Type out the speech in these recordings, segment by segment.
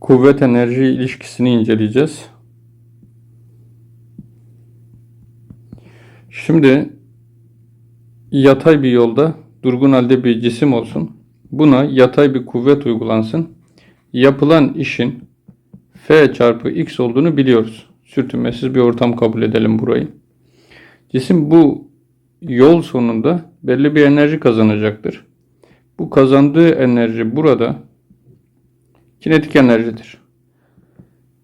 kuvvet enerji ilişkisini inceleyeceğiz. Şimdi yatay bir yolda durgun halde bir cisim olsun. Buna yatay bir kuvvet uygulansın. Yapılan işin F çarpı X olduğunu biliyoruz. Sürtünmesiz bir ortam kabul edelim burayı. Cisim bu yol sonunda belli bir enerji kazanacaktır. Bu kazandığı enerji burada kinetik enerjidir.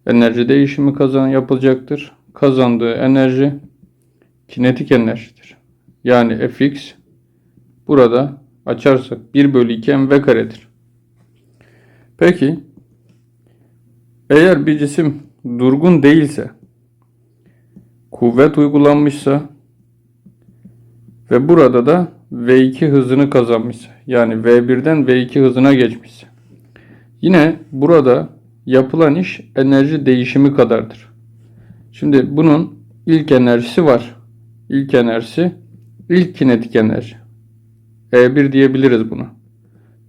Enerji değişimi kazan yapılacaktır. Kazandığı enerji kinetik enerjidir. Yani Fx burada açarsak 1 bölü 2 mv karedir. Peki eğer bir cisim durgun değilse kuvvet uygulanmışsa ve burada da V2 hızını kazanmışsa yani V1'den V2 hızına geçmişse yine burada yapılan iş enerji değişimi kadardır. Şimdi bunun ilk enerjisi var. İlk enerjisi ilk kinetik enerji. E1 diyebiliriz buna.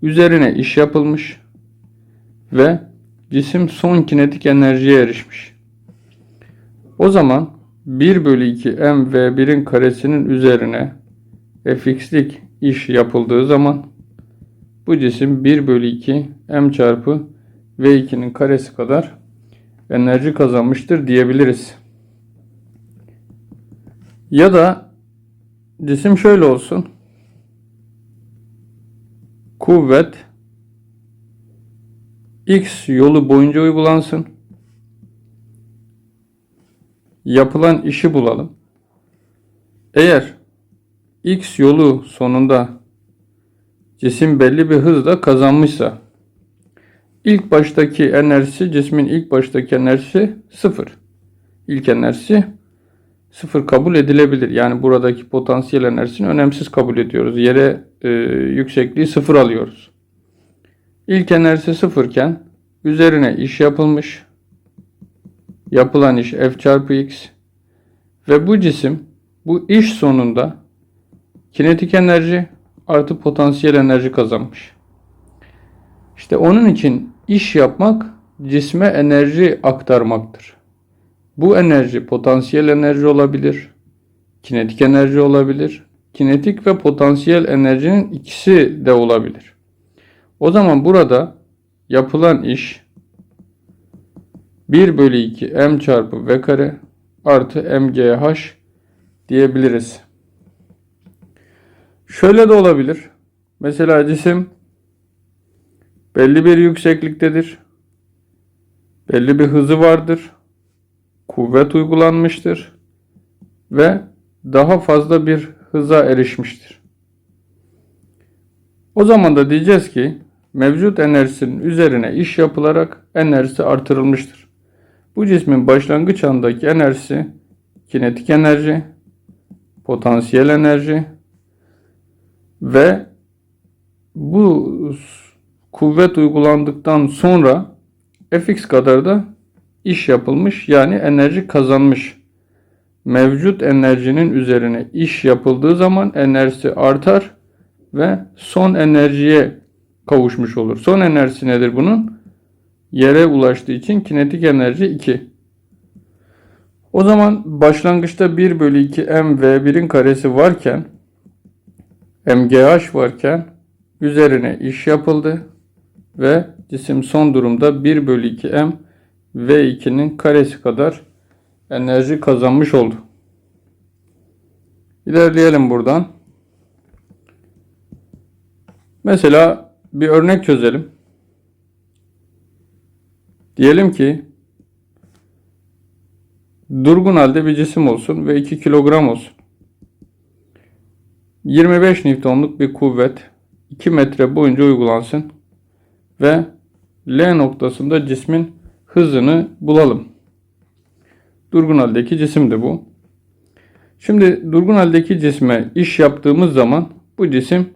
Üzerine iş yapılmış ve cisim son kinetik enerjiye erişmiş. O zaman 1 bölü 2 m v1'in karesinin üzerine fx'lik iş yapıldığı zaman bu cisim 1 bölü 2 m çarpı v2'nin karesi kadar enerji kazanmıştır diyebiliriz. Ya da cisim şöyle olsun. Kuvvet x yolu boyunca uygulansın. Yapılan işi bulalım. Eğer x yolu sonunda cisim belli bir hızla kazanmışsa ilk baştaki enerjisi cismin ilk baştaki enerjisi sıfır. İlk enerjisi sıfır kabul edilebilir. Yani buradaki potansiyel enerjisini önemsiz kabul ediyoruz. Yere e, yüksekliği sıfır alıyoruz. İlk enerjisi sıfırken üzerine iş yapılmış. Yapılan iş F çarpı X ve bu cisim bu iş sonunda kinetik enerji artı potansiyel enerji kazanmış. İşte onun için iş yapmak cisme enerji aktarmaktır. Bu enerji potansiyel enerji olabilir, kinetik enerji olabilir. Kinetik ve potansiyel enerjinin ikisi de olabilir. O zaman burada yapılan iş 1 bölü 2 m çarpı v kare artı mgh diyebiliriz. Şöyle de olabilir. Mesela cisim belli bir yüksekliktedir. Belli bir hızı vardır. Kuvvet uygulanmıştır ve daha fazla bir hıza erişmiştir. O zaman da diyeceğiz ki mevcut enerjisinin üzerine iş yapılarak enerjisi artırılmıştır. Bu cismin başlangıç andaki enerjisi kinetik enerji, potansiyel enerji ve bu kuvvet uygulandıktan sonra Fx kadar da iş yapılmış yani enerji kazanmış. Mevcut enerjinin üzerine iş yapıldığı zaman enerjisi artar ve son enerjiye kavuşmuş olur. Son enerjisi nedir bunun? Yere ulaştığı için kinetik enerji 2. O zaman başlangıçta 1 bölü 2 m v1'in karesi varken mgh varken üzerine iş yapıldı ve cisim son durumda 1 bölü 2 m v2'nin karesi kadar enerji kazanmış oldu. İlerleyelim buradan. Mesela bir örnek çözelim. Diyelim ki durgun halde bir cisim olsun ve 2 kilogram olsun. 25 Newton'luk bir kuvvet 2 metre boyunca uygulansın ve L noktasında cismin hızını bulalım. Durgun haldeki cisimdi bu. Şimdi durgun haldeki cisme iş yaptığımız zaman bu cisim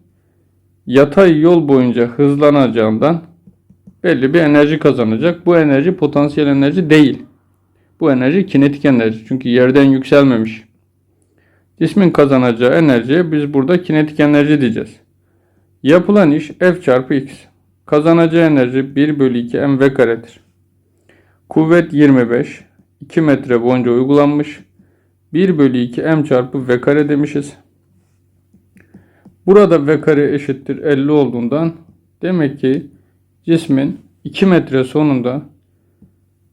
yatay yol boyunca hızlanacağından belli bir enerji kazanacak. Bu enerji potansiyel enerji değil. Bu enerji kinetik enerji. Çünkü yerden yükselmemiş. Cismin kazanacağı enerjiye biz burada kinetik enerji diyeceğiz. Yapılan iş F çarpı X. Kazanacağı enerji 1 bölü 2 mv karedir. Kuvvet 25. 2 metre boyunca uygulanmış. 1 bölü 2 m çarpı v kare demişiz. Burada v kare eşittir 50 olduğundan demek ki cismin 2 metre sonunda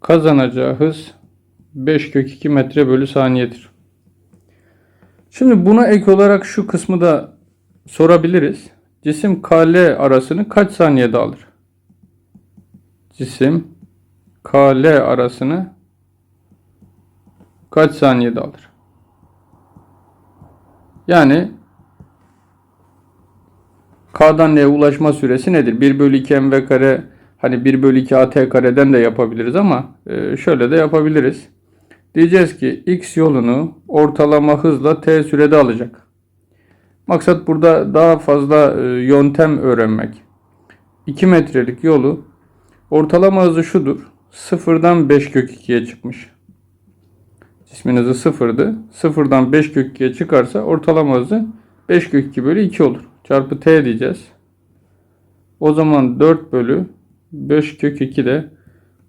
kazanacağı hız 5 kök 2 metre bölü saniyedir. Şimdi buna ek olarak şu kısmı da sorabiliriz. Cisim KL arasını kaç saniyede alır? Cisim KL arasını kaç saniyede alır? Yani K'dan L'ye ulaşma süresi nedir? 1 bölü 2 mv kare hani 1 bölü 2 at kareden de yapabiliriz ama e, şöyle de yapabiliriz. Diyeceğiz ki x yolunu ortalama hızla t sürede alacak. Maksat burada daha fazla e, yöntem öğrenmek. 2 metrelik yolu ortalama hızı şudur. Sıfırdan 5 kök 2'ye çıkmış. Cismin hızı sıfırdı. Sıfırdan 5 kök 2'ye çıkarsa ortalama hızı 5 kök 2 bölü 2 olur. Çarpı t diyeceğiz. O zaman 4 bölü 5 kök 2 de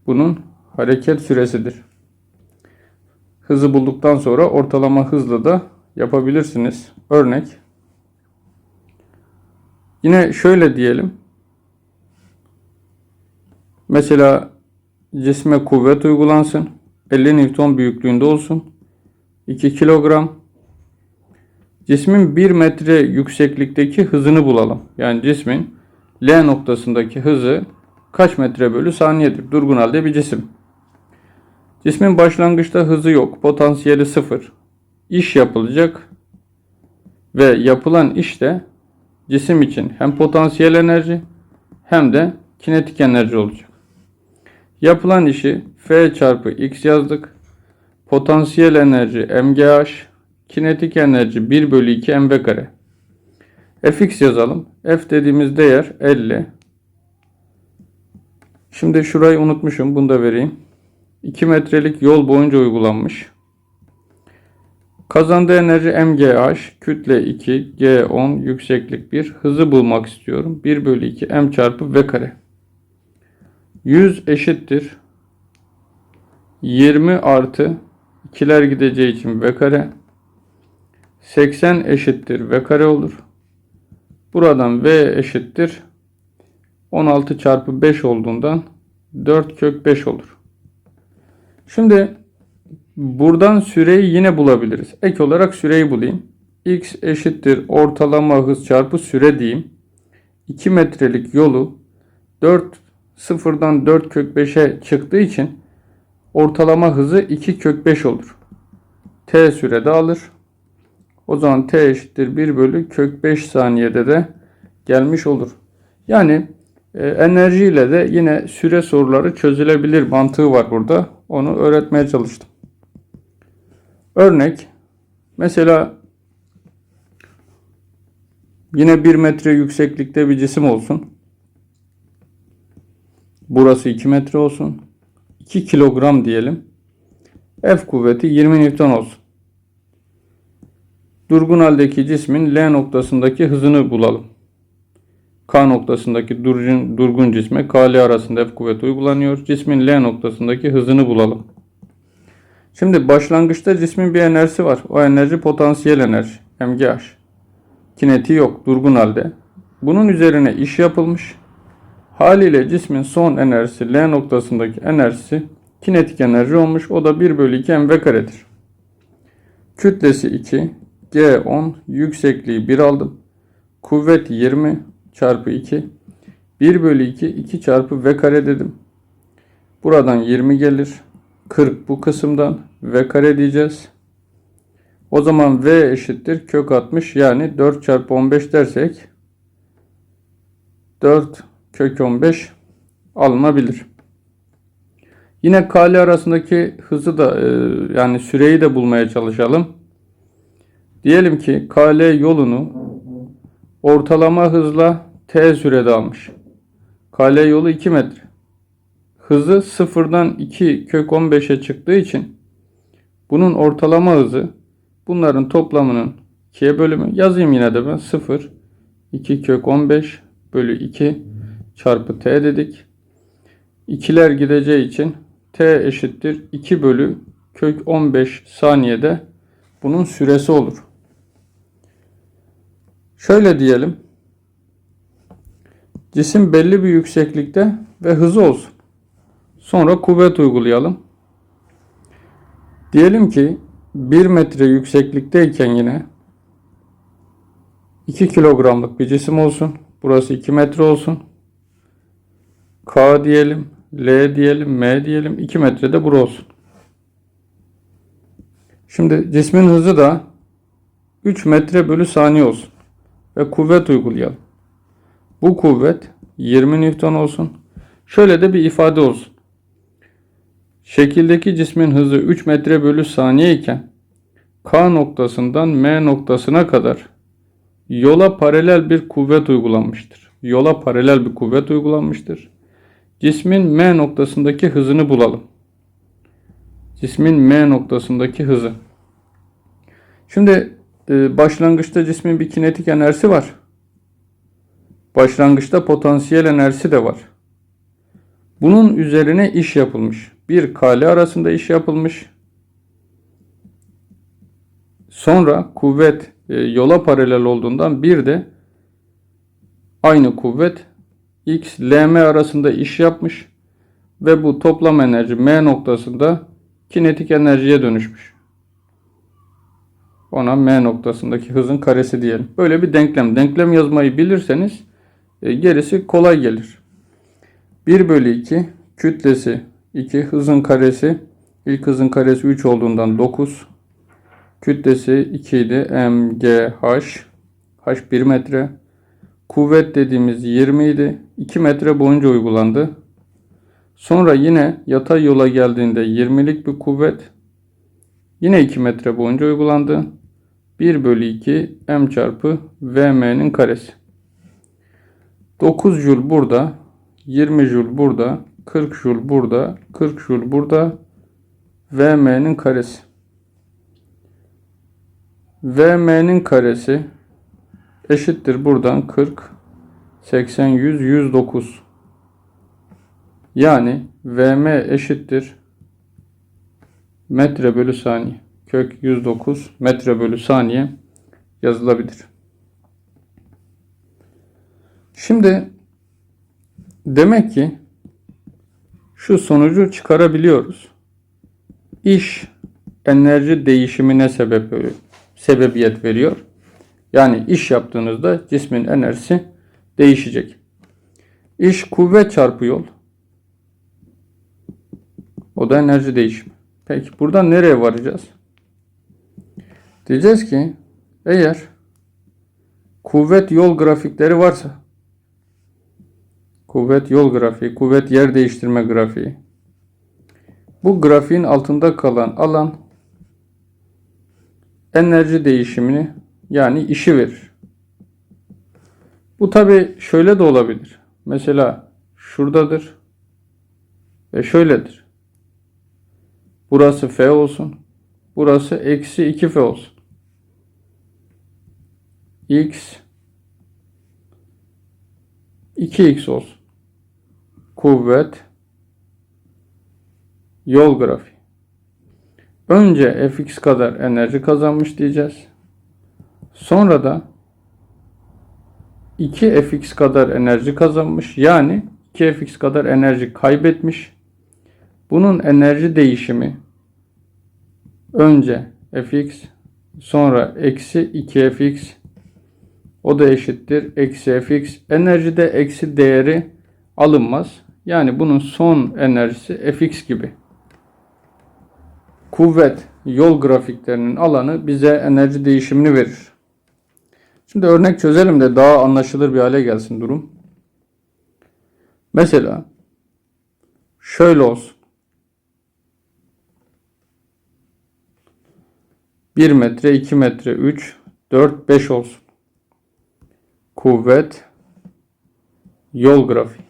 bunun hareket süresidir. Hızı bulduktan sonra ortalama hızla da yapabilirsiniz. Örnek. Yine şöyle diyelim. Mesela cisme kuvvet uygulansın. 50 Newton büyüklüğünde olsun. 2 kilogram. Cismin 1 metre yükseklikteki hızını bulalım. Yani cismin L noktasındaki hızı kaç metre bölü saniyedir? Durgun halde bir cisim. Cismin başlangıçta hızı yok. Potansiyeli sıfır. İş yapılacak. Ve yapılan iş de cisim için hem potansiyel enerji hem de kinetik enerji olacak. Yapılan işi F çarpı X yazdık. Potansiyel enerji MGH, kinetik enerji 1 bölü 2 mv kare. Fx yazalım. F dediğimiz değer 50. Şimdi şurayı unutmuşum. Bunu da vereyim. 2 metrelik yol boyunca uygulanmış. Kazandığı enerji MGH, kütle 2, G10, yükseklik 1. Hızı bulmak istiyorum. 1 bölü 2 M çarpı V kare. 100 eşittir. 20 artı 2'ler gideceği için V kare. 80 eşittir V kare olur. Buradan V eşittir. 16 çarpı 5 olduğundan 4 kök 5 olur. Şimdi buradan süreyi yine bulabiliriz. Ek olarak süreyi bulayım. X eşittir ortalama hız çarpı süre diyeyim. 2 metrelik yolu 4 sıfırdan 4 kök 5'e çıktığı için ortalama hızı 2 kök 5 olur. T sürede alır. O zaman T eşittir 1 bölü kök 5 saniyede de gelmiş olur. Yani e, enerjiyle de yine süre soruları çözülebilir mantığı var burada. Onu öğretmeye çalıştım. Örnek mesela yine 1 metre yükseklikte bir cisim olsun. Burası 2 metre olsun. 2 kilogram diyelim. F kuvveti 20 Newton olsun. Durgun haldeki cismin L noktasındaki hızını bulalım. K noktasındaki durgun, durgun cisme KL arasında F kuvveti uygulanıyor. Cismin L noktasındaki hızını bulalım. Şimdi başlangıçta cismin bir enerjisi var. O enerji potansiyel enerji. MGH. Kinetiği yok. Durgun halde. Bunun üzerine iş yapılmış. Haliyle cismin son enerjisi L noktasındaki enerjisi kinetik enerji olmuş. O da 1 bölü 2 mv karedir. Kütlesi 2. G10. Yüksekliği 1 aldım. Kuvvet 20 çarpı 2. 1 bölü 2 2 çarpı v kare dedim. Buradan 20 gelir. 40 bu kısımdan v kare diyeceğiz. O zaman v eşittir kök 60 yani 4 çarpı 15 dersek 4 kök 15 alınabilir. Yine kale arasındaki hızı da e, yani süreyi de bulmaya çalışalım. Diyelim ki kale yolunu ortalama hızla t sürede almış. Kale yolu 2 metre. Hızı sıfırdan 2 kök 15'e çıktığı için bunun ortalama hızı bunların toplamının 2'ye bölümü yazayım yine de ben 0 2 kök 15 bölü 2 çarpı t dedik. İkiler gideceği için t eşittir 2 bölü kök 15 saniyede bunun süresi olur. Şöyle diyelim. Cisim belli bir yükseklikte ve hızı olsun. Sonra kuvvet uygulayalım. Diyelim ki 1 metre yükseklikteyken yine 2 kilogramlık bir cisim olsun. Burası 2 metre olsun. K diyelim, L diyelim, M diyelim. 2 metrede bura olsun. Şimdi cismin hızı da 3 metre bölü saniye olsun. Ve kuvvet uygulayalım. Bu kuvvet 20 Newton olsun. Şöyle de bir ifade olsun. Şekildeki cismin hızı 3 metre bölü saniye iken K noktasından M noktasına kadar yola paralel bir kuvvet uygulanmıştır. Yola paralel bir kuvvet uygulanmıştır. Cismin M noktasındaki hızını bulalım. Cismin M noktasındaki hızı. Şimdi e, başlangıçta cismin bir kinetik enerjisi var. Başlangıçta potansiyel enerjisi de var. Bunun üzerine iş yapılmış. Bir kale arasında iş yapılmış. Sonra kuvvet e, yola paralel olduğundan bir de aynı kuvvet x lm arasında iş yapmış ve bu toplam enerji m noktasında kinetik enerjiye dönüşmüş. Ona m noktasındaki hızın karesi diyelim. Böyle bir denklem. Denklem yazmayı bilirseniz e, gerisi kolay gelir. 1 bölü 2 kütlesi 2 hızın karesi. İlk hızın karesi 3 olduğundan 9 kütlesi 2 idi. Mgh h. 1 metre. Kuvvet dediğimiz 20 idi. 2 metre boyunca uygulandı. Sonra yine yatay yola geldiğinde 20'lik bir kuvvet. Yine 2 metre boyunca uygulandı. 1 bölü 2 m çarpı vm'nin karesi. 9 joule burada 20 joule burada 40 joule burada 40 joule burada vm'nin karesi. Vm'nin karesi eşittir buradan 40 80 100 109 yani vm eşittir metre bölü saniye. Kök 109 metre bölü saniye yazılabilir. Şimdi demek ki şu sonucu çıkarabiliyoruz. İş enerji değişimine sebep sebebiyet veriyor. Yani iş yaptığınızda cismin enerjisi değişecek. İş kuvvet çarpı yol. O da enerji değişimi. Peki buradan nereye varacağız? Diyeceğiz ki eğer kuvvet yol grafikleri varsa kuvvet yol grafiği, kuvvet yer değiştirme grafiği. Bu grafiğin altında kalan alan enerji değişimini yani işi verir. Bu tabi şöyle de olabilir. Mesela şuradadır ve şöyledir. Burası F olsun. Burası eksi 2F olsun. X 2X olsun. Kuvvet yol grafiği. Önce fx kadar enerji kazanmış diyeceğiz. Sonra da 2fx kadar enerji kazanmış. Yani 2fx kadar enerji kaybetmiş. Bunun enerji değişimi önce fx sonra eksi 2fx o da eşittir eksi fx. Enerjide eksi değeri alınmaz. Yani bunun son enerjisi fx gibi. Kuvvet yol grafiklerinin alanı bize enerji değişimini verir. Şimdi örnek çözelim de daha anlaşılır bir hale gelsin durum. Mesela şöyle olsun. 1 metre, 2 metre, 3, 4, 5 olsun. Kuvvet yol grafiği.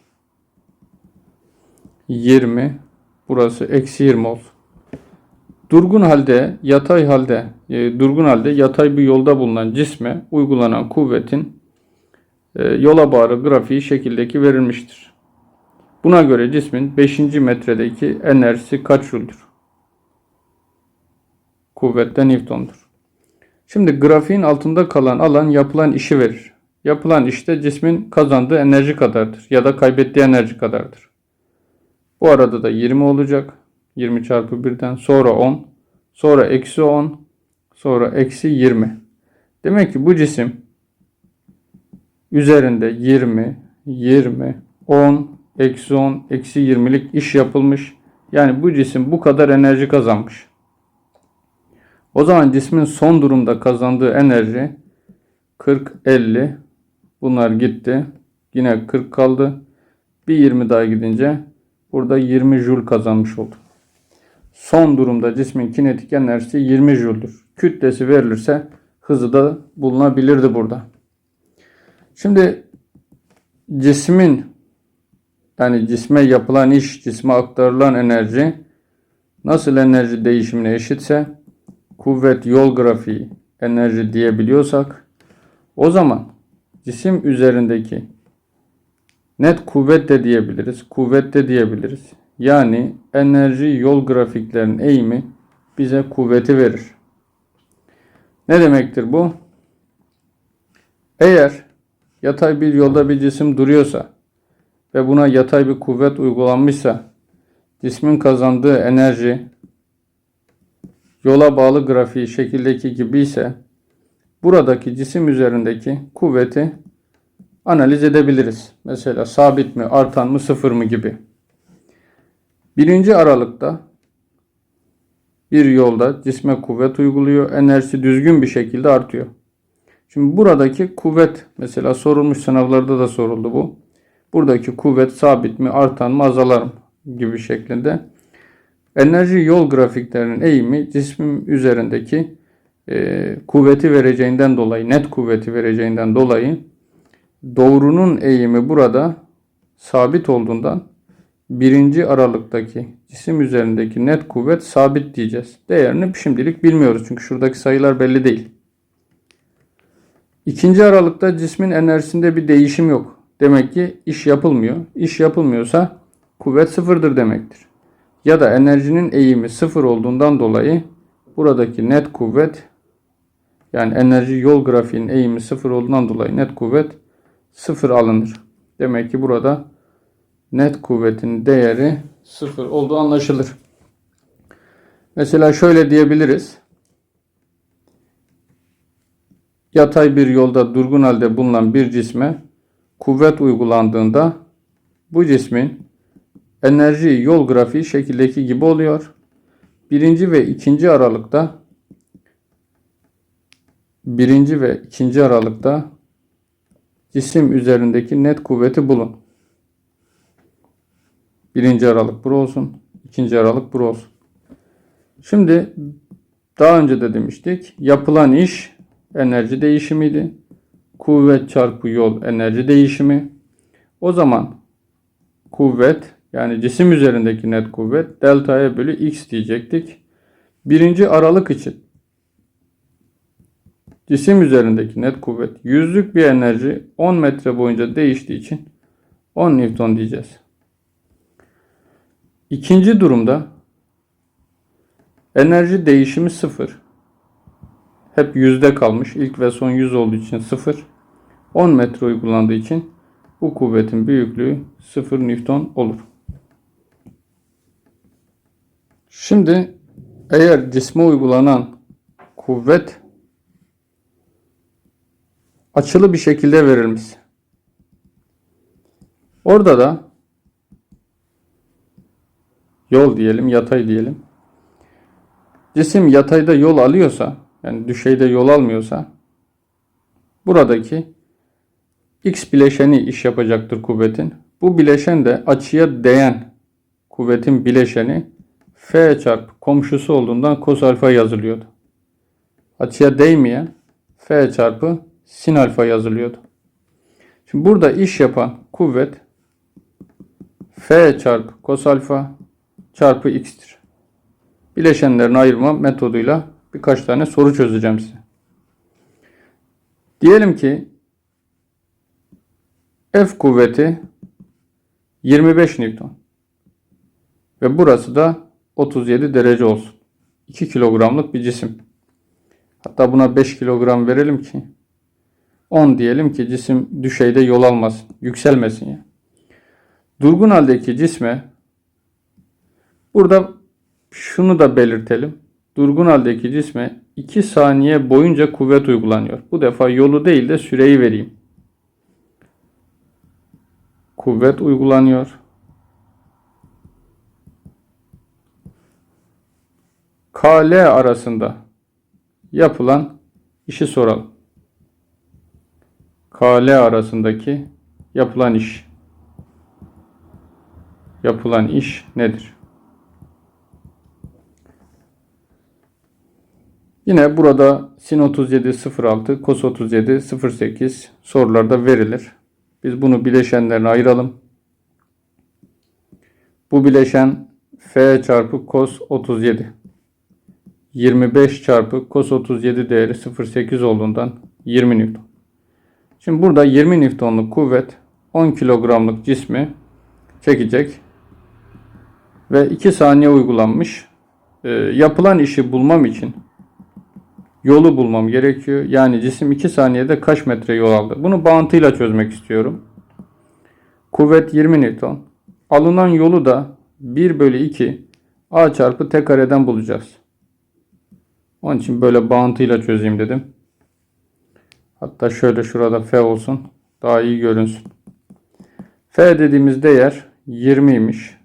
20 burası eksi 20 olsun. Durgun halde, yatay halde, e, durgun halde yatay bir yolda bulunan cisme uygulanan kuvvetin e, yola bağlı grafiği şekildeki verilmiştir. Buna göre cismin 5. metredeki enerjisi kaç jüldür? Kuvvette Newton'dur. Şimdi grafiğin altında kalan alan yapılan işi verir. Yapılan işte cismin kazandığı enerji kadardır ya da kaybettiği enerji kadardır. Bu arada da 20 olacak. 20 çarpı 1'den sonra 10, sonra eksi 10, sonra eksi 20. Demek ki bu cisim üzerinde 20, 20, 10, eksi 10, eksi 20'lik iş yapılmış. Yani bu cisim bu kadar enerji kazanmış. O zaman cismin son durumda kazandığı enerji 40, 50. Bunlar gitti. Yine 40 kaldı. Bir 20 daha gidince burada 20 jül kazanmış oldu. Son durumda cismin kinetik enerjisi 20 jüldür. Kütlesi verilirse hızı da bulunabilirdi burada. Şimdi cismin yani cisme yapılan iş, cisme aktarılan enerji nasıl enerji değişimine eşitse kuvvet yol grafiği enerji diyebiliyorsak o zaman cisim üzerindeki net kuvvet de diyebiliriz, kuvvet de diyebiliriz. Yani enerji yol grafiklerinin eğimi bize kuvveti verir. Ne demektir bu? Eğer yatay bir yolda bir cisim duruyorsa ve buna yatay bir kuvvet uygulanmışsa cismin kazandığı enerji yola bağlı grafiği şekildeki gibi ise buradaki cisim üzerindeki kuvveti analiz edebiliriz. Mesela sabit mi, artan mı, sıfır mı gibi. Birinci aralıkta bir yolda cisme kuvvet uyguluyor. Enerjisi düzgün bir şekilde artıyor. Şimdi buradaki kuvvet mesela sorulmuş sınavlarda da soruldu bu. Buradaki kuvvet sabit mi, artan mı, azalar mı gibi şeklinde. Enerji yol grafiklerinin eğimi cismin üzerindeki e, kuvveti vereceğinden dolayı, net kuvveti vereceğinden dolayı doğrunun eğimi burada sabit olduğundan birinci aralıktaki cisim üzerindeki net kuvvet sabit diyeceğiz. Değerini şimdilik bilmiyoruz çünkü şuradaki sayılar belli değil. İkinci aralıkta cismin enerjisinde bir değişim yok. Demek ki iş yapılmıyor. İş yapılmıyorsa kuvvet sıfırdır demektir. Ya da enerjinin eğimi sıfır olduğundan dolayı buradaki net kuvvet yani enerji yol grafiğinin eğimi sıfır olduğundan dolayı net kuvvet sıfır alınır. Demek ki burada net kuvvetin değeri sıfır olduğu anlaşılır. Mesela şöyle diyebiliriz. Yatay bir yolda durgun halde bulunan bir cisme kuvvet uygulandığında bu cismin enerji yol grafiği şekildeki gibi oluyor. Birinci ve ikinci aralıkta birinci ve ikinci aralıkta cisim üzerindeki net kuvveti bulun. Birinci aralık bura olsun. ikinci aralık bura olsun. Şimdi daha önce de demiştik. Yapılan iş enerji değişimiydi. Kuvvet çarpı yol enerji değişimi. O zaman kuvvet yani cisim üzerindeki net kuvvet delta E bölü x diyecektik. Birinci aralık için cisim üzerindeki net kuvvet yüzlük bir enerji 10 metre boyunca değiştiği için 10 Newton diyeceğiz. İkinci durumda enerji değişimi sıfır. Hep yüzde kalmış. İlk ve son yüz olduğu için sıfır. 10 metre uygulandığı için bu kuvvetin büyüklüğü 0 Newton olur. Şimdi eğer cisme uygulanan kuvvet açılı bir şekilde verilmiş. Orada da yol diyelim, yatay diyelim. Cisim yatayda yol alıyorsa, yani düşeyde yol almıyorsa buradaki x bileşeni iş yapacaktır kuvvetin. Bu bileşen de açıya değen kuvvetin bileşeni F çarpı komşusu olduğundan kos alfa yazılıyordu. Açıya değmeyen F çarpı sin alfa yazılıyordu. Şimdi burada iş yapan kuvvet F çarpı kos alfa çarpı x'tir. Bileşenlerini ayırma metoduyla birkaç tane soru çözeceğim size. Diyelim ki F kuvveti 25 Newton. Ve burası da 37 derece olsun. 2 kilogramlık bir cisim. Hatta buna 5 kilogram verelim ki 10 diyelim ki cisim düşeyde yol almasın, yükselmesin ya. Durgun haldeki cisme burada şunu da belirtelim. Durgun haldeki cisme 2 saniye boyunca kuvvet uygulanıyor. Bu defa yolu değil de süreyi vereyim. Kuvvet uygulanıyor. KL arasında yapılan işi soralım. KL arasındaki yapılan iş. Yapılan iş nedir? Yine burada sin 37 06, kos 37 08 sorularda verilir. Biz bunu bileşenlerine ayıralım. Bu bileşen f çarpı kos 37. 25 çarpı kos 37 değeri 0.8 olduğundan 20 Newton. Şimdi burada 20 Newton'luk kuvvet 10 kilogramlık cismi çekecek ve 2 saniye uygulanmış. Ee, yapılan işi bulmam için yolu bulmam gerekiyor. Yani cisim 2 saniyede kaç metre yol aldı? Bunu bağıntıyla çözmek istiyorum. Kuvvet 20 Newton. Alınan yolu da 1 bölü 2 a çarpı t kareden bulacağız. Onun için böyle bağıntıyla çözeyim dedim. Hatta şöyle şurada f olsun. Daha iyi görünsün. F dediğimiz değer 20'ymiş.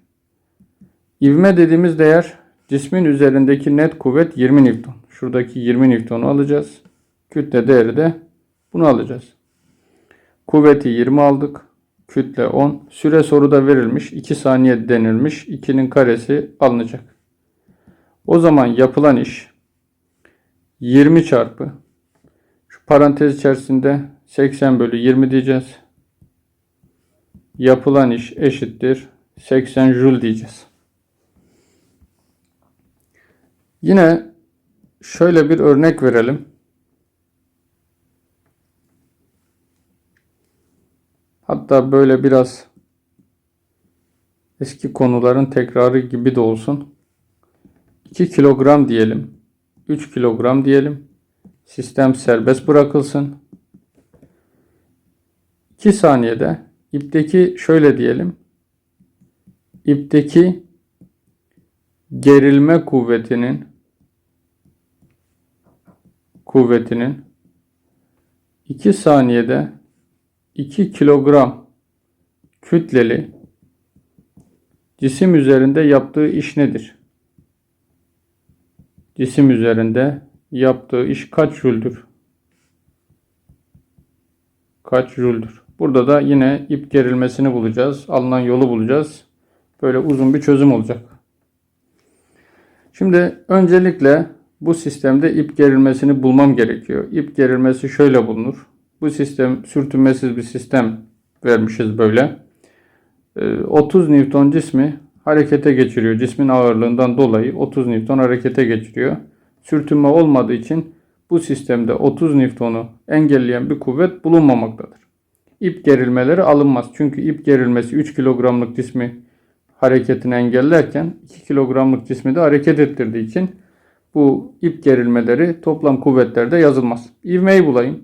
İvme dediğimiz değer cismin üzerindeki net kuvvet 20 Newton. Şuradaki 20 Newton'u alacağız. Kütle değeri de bunu alacağız. Kuvveti 20 aldık. Kütle 10. Süre soruda verilmiş. 2 saniye denilmiş. 2'nin karesi alınacak. O zaman yapılan iş 20 çarpı parantez içerisinde 80 bölü 20 diyeceğiz. Yapılan iş eşittir 80 joule diyeceğiz. Yine şöyle bir örnek verelim. Hatta böyle biraz eski konuların tekrarı gibi de olsun. 2 kilogram diyelim. 3 kilogram diyelim. Sistem serbest bırakılsın. 2 saniyede ipteki şöyle diyelim. İpteki gerilme kuvvetinin kuvvetinin 2 saniyede 2 kilogram kütleli cisim üzerinde yaptığı iş nedir? Cisim üzerinde yaptığı iş kaç jüldür? Kaç jüldür? Burada da yine ip gerilmesini bulacağız. Alınan yolu bulacağız. Böyle uzun bir çözüm olacak. Şimdi öncelikle bu sistemde ip gerilmesini bulmam gerekiyor. İp gerilmesi şöyle bulunur. Bu sistem sürtünmesiz bir sistem vermişiz böyle. 30 ee, Newton cismi harekete geçiriyor. Cismin ağırlığından dolayı 30 Newton harekete geçiriyor. Sürtünme olmadığı için bu sistemde 30 Newton'u engelleyen bir kuvvet bulunmamaktadır. İp gerilmeleri alınmaz. Çünkü ip gerilmesi 3 kilogramlık cismi hareketini engellerken 2 kilogramlık cismi de hareket ettirdiği için bu ip gerilmeleri toplam kuvvetlerde yazılmaz. İvmeyi bulayım.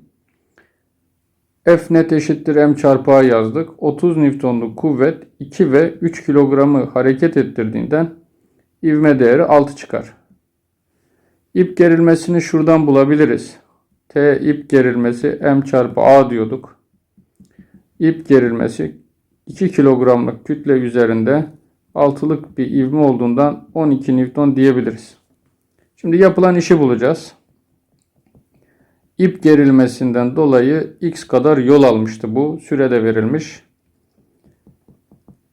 F net eşittir m çarpı a yazdık. 30 Newton'luk kuvvet 2 ve 3 kilogramı hareket ettirdiğinden ivme değeri 6 çıkar. İp gerilmesini şuradan bulabiliriz. T ip gerilmesi m çarpı a diyorduk. İp gerilmesi 2 kilogramlık kütle üzerinde altılık bir ivme olduğundan 12 Newton diyebiliriz. Şimdi yapılan işi bulacağız. İp gerilmesinden dolayı x kadar yol almıştı bu. Sürede verilmiş.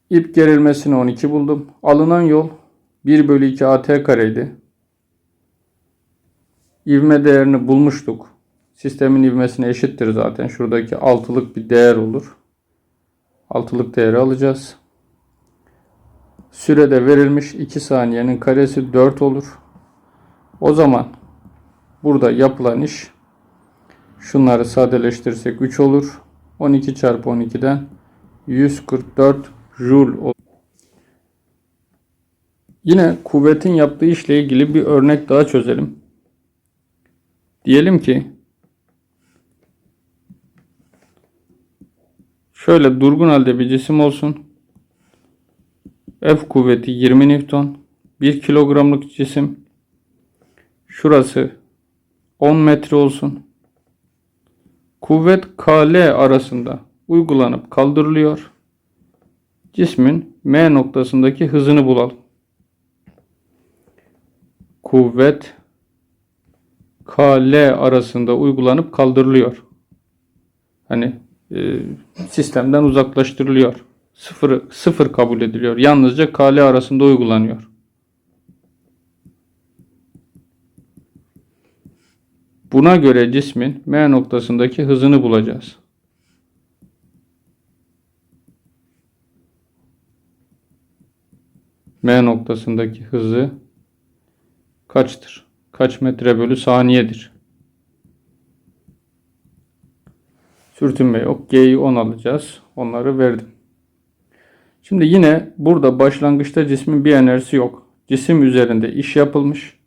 İp gerilmesini 12 buldum. Alınan yol 1 bölü 2 at kareydi. İvme değerini bulmuştuk. Sistemin ivmesine eşittir zaten. Şuradaki altılık bir değer olur. Altılık değeri alacağız. Sürede verilmiş 2 saniyenin karesi 4 olur. O zaman burada yapılan iş şunları sadeleştirirsek 3 olur. 12 çarpı 12'den 144 Joule. ol- Yine kuvvetin yaptığı işle ilgili bir örnek daha çözelim. Diyelim ki şöyle durgun halde bir cisim olsun. F kuvveti 20 Newton. 1 kilogramlık cisim. Şurası 10 metre olsun. Kuvvet KL arasında uygulanıp kaldırılıyor. Cismin M noktasındaki hızını bulalım. Kuvvet KL arasında uygulanıp kaldırılıyor. Hani e, sistemden uzaklaştırılıyor. Sıfır, sıfır kabul ediliyor. Yalnızca KL arasında uygulanıyor. Buna göre cismin M noktasındaki hızını bulacağız. M noktasındaki hızı kaçtır? Kaç metre bölü saniyedir? Sürtünme yok. G'yi 10 alacağız. Onları verdim. Şimdi yine burada başlangıçta cismin bir enerjisi yok. Cisim üzerinde iş yapılmış.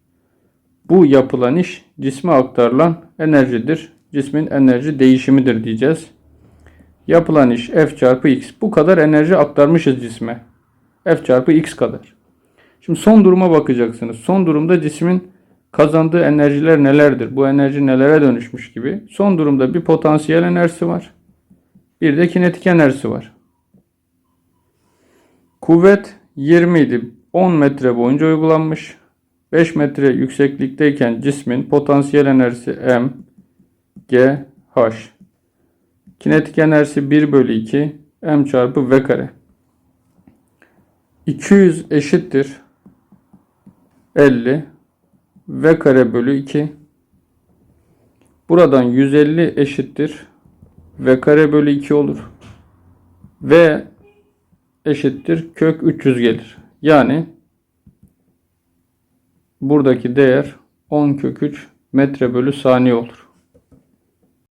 Bu yapılan iş cisme aktarılan enerjidir. Cismin enerji değişimidir diyeceğiz. Yapılan iş F çarpı X. Bu kadar enerji aktarmışız cisme. F çarpı X kadar. Şimdi son duruma bakacaksınız. Son durumda cismin kazandığı enerjiler nelerdir? Bu enerji nelere dönüşmüş gibi. Son durumda bir potansiyel enerjisi var. Bir de kinetik enerjisi var. Kuvvet 20 idi. 10 metre boyunca uygulanmış. 5 metre yükseklikteyken cismin potansiyel enerjisi M, G, H. Kinetik enerjisi 1 bölü 2 M çarpı V kare. 200 eşittir 50 V kare bölü 2. Buradan 150 eşittir V kare bölü 2 olur. V eşittir kök 300 gelir. Yani buradaki değer 10 kök 3 metre bölü saniye olur.